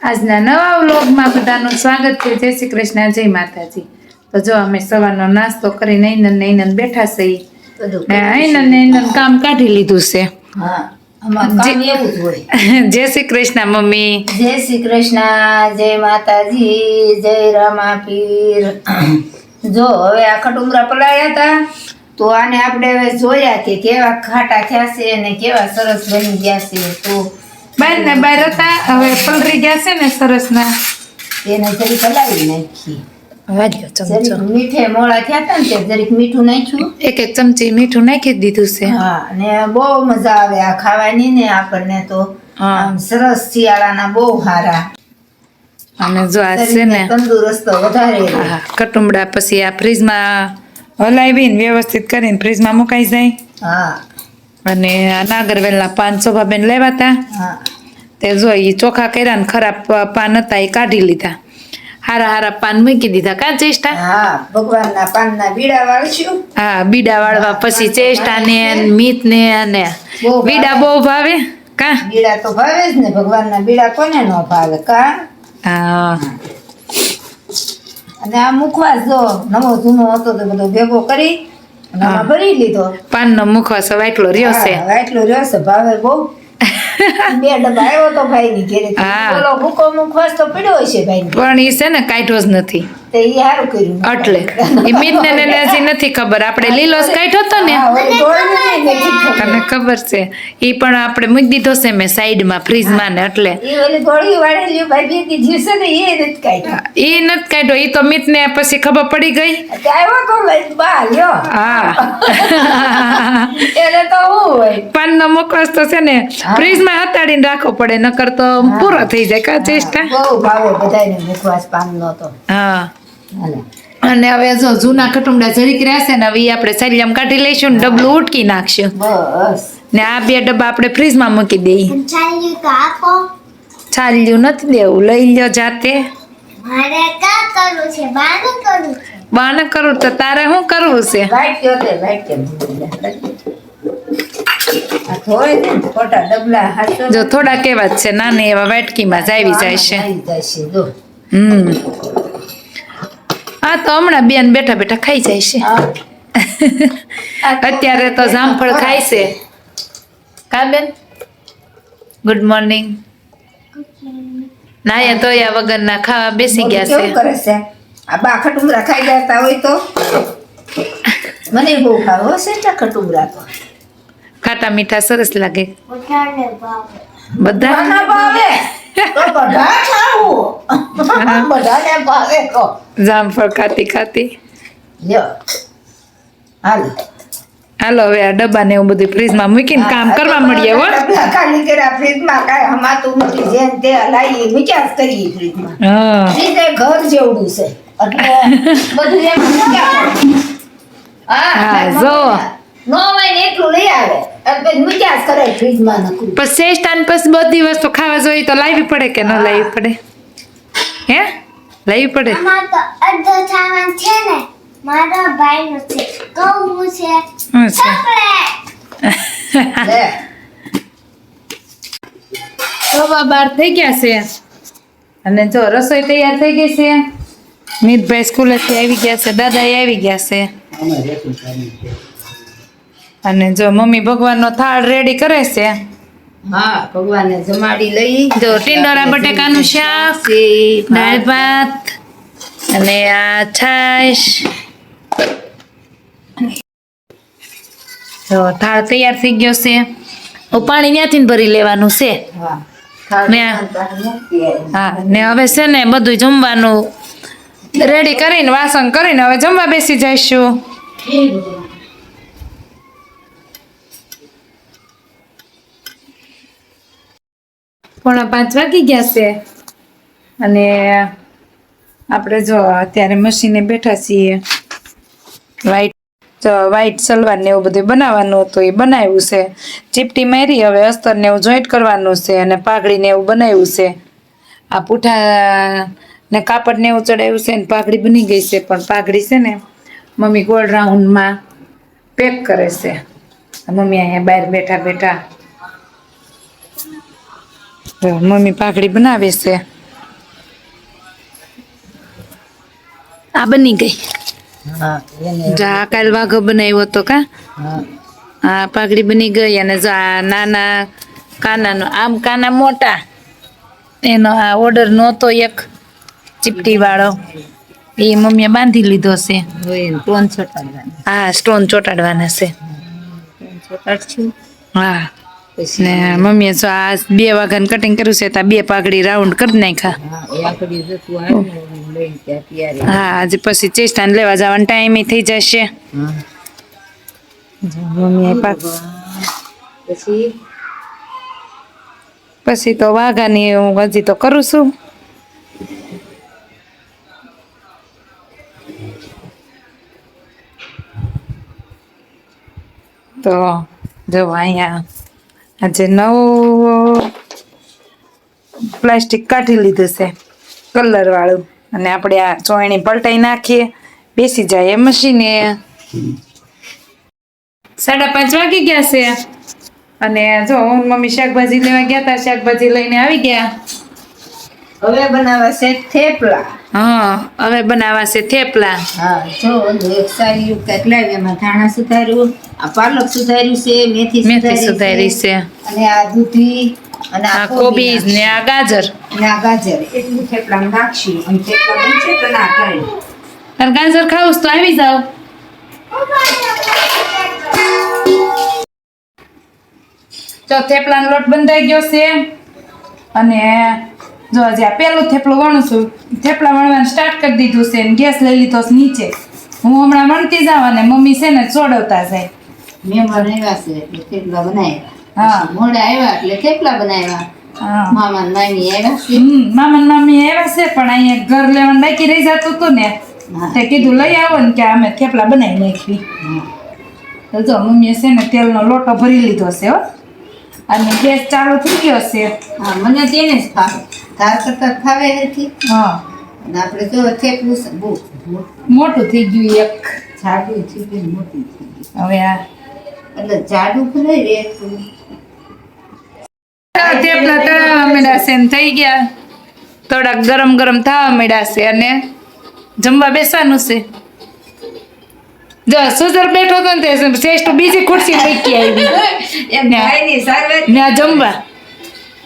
આજના નવા વ્લોગમાં બધાનું સ્વાગત છે. જય શ્રી કૃષ્ણ જય માતાજી. તો જો અમે સવારનો નાસ્તો કરીને નૈનન નૈનન બેઠા છીએ નૈનન નૈનન કામ કાઢી લીધું છે. જય શ્રી કૃષ્ણ મમ્મી. જય શ્રી કૃષ્ણ જય માતાજી જય રામાપીર જો હવે આ ખટુમરા પલાળ્યા હતા. તો આને આપણે હવે જોયા કે કેવા ખાટા થયા છે અને કેવા સરસ બની ગયા છે. તો બાર ને બાર હતા હવે પલરી ગયા છે ને સરસ ના. એને જરીક હલાવી નાખી. મીઠે મોળા થયા હતા ને જરીક મીઠું નાખ્યું. એક એક ચમચી મીઠું નાખી દીધું છે. હા ને બહુ મજા આવે આ ખાવાની ને આપણને તો. સરસ શિયાળાના બહુ સારા અને જો આ છે ને તંદુરસ્ત વધારે. હા કટુંબડા પછી આ ફ્રીજમાં હલાવીને વ્યવસ્થિત કરીને ફ્રીજમાં મુકાઈ જાય. હા. અને આ નાગરવેલના પાન શોભાબેન લેવા હા. તે જો ચોખા કર્યા ને ખરાબ પાન હતા એ કાઢી લીધા. હારા હારા પાન મૂકી દીધા. કા ચેષ્ટા? હા ભગવાનના પાનના બીડા વાળશું. હા બીડા વાળવા પછી ચેષ્ટા ને મીત ને અને. બીડા બહુ ભાવે? કા? બીડા તો ભાવે જ ને ભગવાનના બીડા કોને ન ભાવે કા? હા. અને આ મુખવાસ જો નવો જૂનો હતો તો બધો ભેગો કરી અને ભરી લીધો. પાનનો મુખવાસ હવે એટલો રહ્યો છે. વાટલો રહ્યો છે ભાવે બહુ. બે ડબ્બા આવ્યો તો ભાઈ ની ઘેરે બોલો ભૂકો મુખવાસ તો પીડ્યો હશે ભાઈ પણ એ છે ને કાઢ્યો જ નથી. એટલે. ને હજી નથી ખબર. આપણે લીલો જ કાઢ્યો હતો ને? ખબર. તને ખબર છે? એ પણ આપણે મૂકી દીધો છે મેં સાઈડમાં ફ્રીજમાં ને એટલે. એ નથી કાઢ્યા. એ તો મિત ને પછી ખબર પડી ગઈ. પાન નો હા. તો પાનનો મુખવાસ તો છે ને ફ્રીજમાં હતાડીને રાખવો પડે નકર તો પૂરો થઈ જાય. કા ચેષ્ટા? હા. અને હવે જો જૂના કટુંબડા જરીક રહેશે ને હવે આપણે સાલિયામ કાઢી લઈશું ને ડબલું ઉટકી નાખશું. બસ. ને આ બે ડબ્બા આપણે ફ્રીજમાં મૂકી દઈએ. છાલ્યું તો નથી દેવું. લઈ લ્યો જાતે. મારે કા કરવું છે? બાનું કરવું છે? બાને કરવું તો તારે શું કરવું છે? તે જો થોડા કેવા છે. નાની એવા વાટકીમાં જ આવી જાય છે. હમ. આ તો હમણાં બેન બેઠા બેઠા ખાઈ જાય છે. અત્યારે તો જામફળ ખાય છે. કા બેન? ગુડ મોર્નિંગ નાયા ધોયા વગરના ખાવા બેસી ગયા છે. કરે છે? આ બા ખટુમરા ખાઈ જતા હોય તો? મને બહુ ભાવે છે ખટુમરા તો. ખાટા મીઠા સરસ લાગે. બધા? ભાવે? જામફળ ખાતી. ખાતી હાલો. હવે આ ડબ્બા ને એવું બધું ફ્રીજમાં મૂકીને કામ કરવા મળીએ હો. ખાલી કર્યા ફ્રીજમાં કાંઈ હમાતું નથી. જેમ તે હલાવી જ કરીએ ફ્રીજમાં. હા. ઘર જેવડું છે. એટલે બધું એમ હા જો. નો હોય ને એટલું લઈ આવે. અને કરે. ફ્રીજમાં નકરું પછી બધી વસ્તુ ખાવા જોઈએ તો લાવવી પડે કે ન લાવવી પડે? હે? લાવવી પડે? અડધો સામાન છે ને મારા ભાઈનું છે કહું છે શું છે. સવા બાર થઈ ગયા છે. અને જો રસોઈ તૈયાર થઈ ગઈ છે. મિતભાઈ સ્કૂલેથી આવી ગયા છે દાદા આવી ગયા છે. અને જો મમ્મી ભગવાનનો થાળ રેડી કરે છે. હા ભગવાનને જમાડી લઈ. જો ટીંડોરા બટેકાનું શાક દાળ ભાત અને આ છાશ. જો થાળ તૈયાર થઈ ગયો છે. હું પાણી ત્યાંથી ભરી લેવાનું છે. હા ને હવે છે ને બધું જમવાનું રેડી કરીને વાસણ કરીને હવે જમવા બેસી જઈશું. પોણા પાંચ વાગી ગયા છે. અને આપણે જો અત્યારે મશીને બેઠા છીએ. વ્હાઈટ તો વ્હાઈટ સલવાર ને એવું બધું બનાવવાનું હતું, એ બનાવ્યું છે. ચીપટી મારી, હવે અસ્તર ને એવું જોઈન્ટ કરવાનું છે અને પાઘડી ને એવું બનાવ્યું છે. આ પૂઠા ને કાપડ ને એવું ચડાવ્યું છે ને પાઘડી બની ગઈ છે, પણ પાઘડી છે ને મમ્મી ગોળ રાઉન્ડમાં પેક કરે છે. મમ્મી અહીંયા બહાર બેઠા બેઠા મમ્મી પાઘડી બનાવે છે. આ બની ગઈ. જા કાલ વાઘો બનાવ્યો હતો કા? હા. પાઘડી બની ગઈ અને જો આ નાના કાનાનો આમ કાના મોટા એનો આ ઓર્ડર નહોતો એક ચીપટી વાળો એ મમ્મીએ બાંધી લીધો છે. હા સ્ટોન ચોટાડવાના છે. હા. ને મમ્મીએ જો આ બે વાઘાનું કટિંગ કર્યું છે તા બે પાઘડી રાઉન્ડ કરી નાખ્યા. હા આજે પછી ચેસ્ટાને લેવા જવાનો ટાઈમ થઈ જશે. મમ્મીએ પાક પછી? પછી તો વાઘાની હું હજી તો કરું છું. તો જો અહીંયા આજે નવો પ્લાસ્ટિક કાઢી લીધું છે, કલર વાળું. અને આપણે આ ચોયણી પલટાઈ નાખીએ, બેસી જાય મશીને. સાડા પાંચ વાગી ગયા છે. અને જો મમ્મી શાકભાજી લેવા ગયા તા, શાકભાજી લઈને આવી ગયા. હવે બનાવવા છે થેપલા. હા હવે બનાવવા છે થેપલા. હા જો એક સારી કેટલા એમાં ધાણા સુધાર્યું આ પાલક સુધાર્યું છે મેથી મેથી સુધારી છે અને આ દૂધી અને આ કોબીજ ને આ ગાજર. ને આ ગાજર. એટલું થેપલા નાખશું અને થેપલા બનશે તો ના કરી અને ગાજર ખાવું તો આવી જાવ. જો થેપલાનો લોટ બંધાઈ ગયો છે. અને જો આજે આ પેલું થેપલું વણું છું થેપલા વણવાનું સ્ટાર્ટ કરી દીધું છે ને ગેસ લઈ લીધો છે નીચે. હું હમણાં વણતી જાવ અને મમ્મી છે ને ચોડવતા જાય. મહેમાન આવ્યા છે એટલે થેપલા બનાવ્યા. હા. મોડે આવ્યા એટલે થેપલા બનાવ્યા. હા. મામા મામી આવ્યા છે. મામા મામી આવ્યા છે પણ અહીંયા ઘર લેવાનું બાકી રહી જતું હતું ને. તે કીધું લઈ આવો ને કે અમે થેપલા બનાવી નાખવી. તો જો મમ્મીએ છે ને તેલનો લોટો ભરી લીધો છે હો. અને ગેસ ચાલુ થઈ ગયો છે. હા મને તેને જ ફાવે. તાર કરતા ફાવે નથી. હા. અને આપણે જો થેપલું બહુ મોટું થઈ ગયું એક. જાડું થઈ ગયું મોટું થઈ ગયું. હવે આ એટલે જાડું ભરાય રે. થેપલા તળાવવા મળ્યા છે થઈ ગયા. થોડાક ગરમ ગરમ થવા મળ્યા છે અને જમવા બેસવાનું છે. જો સુધર બેઠો હતો ને તે શ્રેષ્ઠ બીજી ખુરશી મૂકી આવી. ત્યાં જમવા.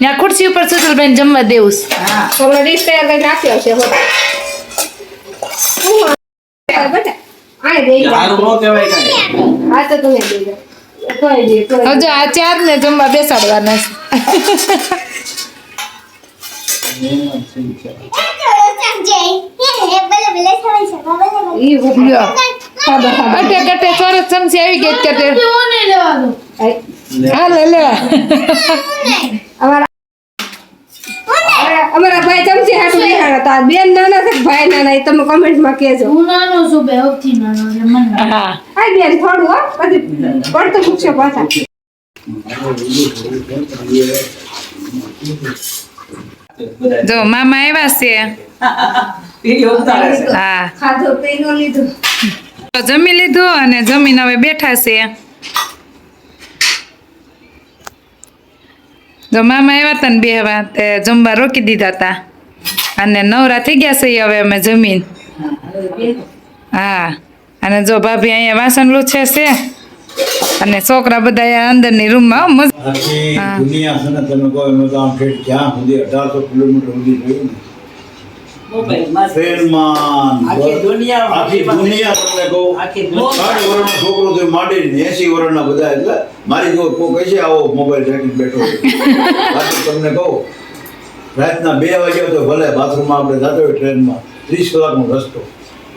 ત્યાં ખુરશી ઉપર સુધરબેન જમવા દેવું છે. હા ઓલો ડીશ તૈયાર કરીને નાખ્યો છે હો. ન. આ ચાર જમવા બેસાડવાના છે. અટે ચોરસ ચમચી આવી ગઈ કે તે આય, હા લે. લે અમારા- બેહાડા બેન નાના છે ભાઈ નાના એ તમે કોમેન્ટમાં કહેજો. હા આ બેન થોડું હો. પછી પડતો પૂછશે પાછા. જો મામા આવ્યા છે. હા. ખાધો પીનો લીધું. તો જમી લીધું અને જમીન હવે બેઠા છે. જો મામા આવ્યા હતા ને હવા તે જમવા રોકી દીધા હતા અને નવરા થઈ ગયા છે હવે અમે જમીન. હા અને જો ભાભી અહીંયા વાસણ લૂછે છે. અને છોકરા બધા અંદરની રૂમમાં આખી દુનિયા છે ને તમે કહો આમ જ્યાં સુધી અઢારસો કિલોમીટર સુધી જોયું મારી જો કોઈ કહેશે આવો મોબાઈલ બેઠો તમને કહું રાતના બે વાગ્યા તો ભલે બાથરૂમમાં આપણે જતો હોય ટ્રેનમાં ત્રીસ કલાકનો રસ્તો.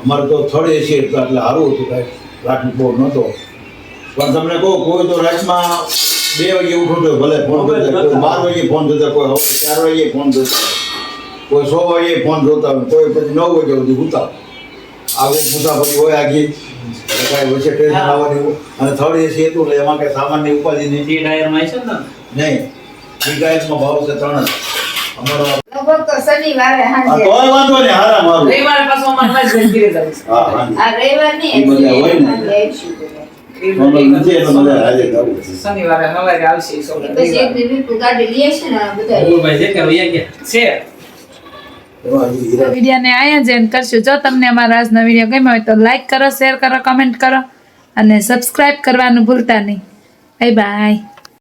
અમારે તો થર્ડ એસી એટલે એટલે સારું હતું કાંઈ. ટ્રાફિક બહુ નહોતો. પણ તમને કહું કોઈ તો રાતમાં બે વાગે ઉઠો તો ભલે ફોન કરતા કોઈ બાર વાગે ફોન જોતા કોઈ હવે ચાર વાગે ફોન થતા કોઈ સો વાગે ફોન જોતા હોય કોઈ પછી નવ વાગે સુધી ઉતા આવું પછી હોય આ ગીત કાંઈ વચ્ચે ટ્રેન આવવાની અને થર્ડ એસી હતું એટલે એમાં કાંઈ સામાનની ઉપાધિ નહીં. ટાયરમાં છે ને? નહીં. ઈ ભાવ છે ત્રણ જ. અમારો લગભગ તો શનિવારે વાંધો નહીં હારા મારું. રવિવારે પાછું હા હા રવિવાર હોય ને. શનિવારે આવશે પછી એક ગાડી લઈએ છે ને બધા. છે વિડીયોને અહીંયા જ એન્ડ કરશું. જો તમને અમારા આજનો વીડિયો ગમ્યો હોય તો લાઈક કરો શેર કરો કમેન્ટ કરો અને સબસ્ક્રાઈબ કરવાનું ભૂલતા નહીં. Bye bye